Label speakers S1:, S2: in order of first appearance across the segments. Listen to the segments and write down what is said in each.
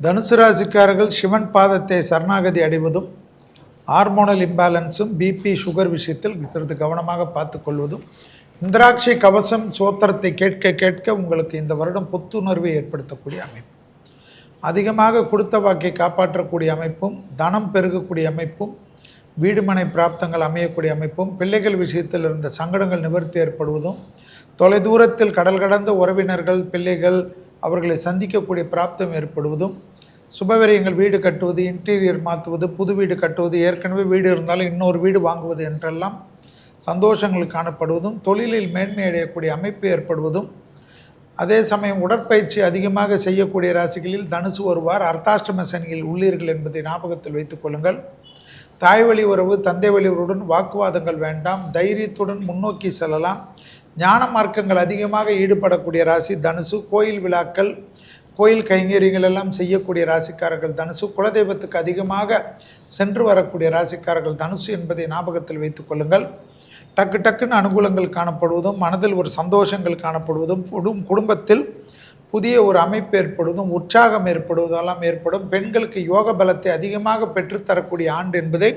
S1: தனுசு ராசிக்காரர்கள் சிவன் பாதத்தை சரணாகதி அடைவதும் ஹார்மோனல் இம்பேலன்ஸும் பிபி சுகர் விஷயத்தில் சிறிது கவனமாக பார்த்து கொள்வதும் இந்திராட்சி கவசம் சோத்திரத்தை கேட்க கேட்க உங்களுக்கு இந்த வருடம் புத்துணர்வை ஏற்படுத்தக்கூடிய அமைப்பு. அதிகமாக கொடுத்த வாக்கை காப்பாற்றக்கூடிய அமைப்பும் தனம் பெருகக்கூடிய அமைப்பும் வீடுமனை பிராப்தங்கள் அமையக்கூடிய அமைப்பும் பிள்ளைகள் விஷயத்தில் இருந்த சங்கடங்கள் நிவர்த்தி ஏற்படுவதும் தொலைதூரத்தில் கடல் கடந்த உறவினர்கள் பிள்ளைகள் அவர்களை சந்திக்கக்கூடிய பிராப்தம் ஏற்படுவதும் சுபவிரயங்கள் வீடு கட்டுவது இன்டீரியர் மாற்றுவது புது வீடு கட்டுவது ஏற்கனவே வீடு இருந்தாலும் இன்னொரு வீடு வாங்குவது என்றெல்லாம் சந்தோஷங்கள் காணப்படுவதும் தொழிலில் மேன்மை அடையக்கூடிய அமைப்பு ஏற்படுவதும் அதே சமயம் உடற்பயிற்சி அதிகமாக செய்யக்கூடிய ராசிகளில் தனுசு வருவார். அர்த்தாஷ்டம சனியில் உள்ளீர்கள் என்பதை ஞாபகத்தில் வைத்துக் கொள்ளுங்கள். தாய் வழி உறவு தந்தை வழி உறவுடன் வாக்குவாதங்கள் வேண்டாம். தைரியத்துடன் முன்னோக்கி செல்லலாம். ஞான மார்க்கங்கள் அதிகமாக ஈடுபடக்கூடிய ராசி தனுசு. கோயில் விழாக்கள் கோயில் கைங்கரியங்கள் எல்லாம் செய்யக்கூடிய ராசிக்காரர்கள் தனுசு. குலதெய்வத்துக்கு அதிகமாக சென்று வரக்கூடிய ராசிக்காரர்கள் தனுசு என்பதை ஞாபகத்தில் வைத்துக் கொள்ளுங்கள். டக்கு டக்குன்னு அனுகூலங்கள் காணப்படுவதும் மனதில் ஒரு சந்தோஷங்கள் காணப்படுவதும் குடும் குடும்பத்தில் புதிய ஒரு அமைப்பு ஏற்படுவதும் உற்சாகம் ஏற்படுவதெல்லாம் ஏற்படும். பெண்களுக்கு யோக பலத்தை அதிகமாக பெற்றுத்தரக்கூடிய ஆண்டு என்பதை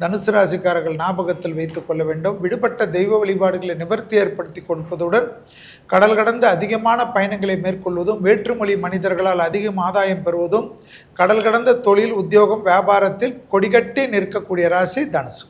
S1: தனுசு ராசிக்காரர்கள் ஞாபகத்தில் வைத்துக் கொள்ள வேண்டும். விடுபட்ட தெய்வ வழிபாடுகளை நிவர்த்தி ஏற்படுத்தி கொடுப்பதுடன் கடல் கடந்த அதிகமான பயணங்களை மேற்கொள்வதும் வேற்றுமொழி மனிதர்களால் அதிகம் ஆதாயம் பெறுவதும் கடல் கடந்த தொழில் உத்தியோகம் வியாபாரத்தில் கொடிகட்டி நிற்கக்கூடிய ராசி தனுசு.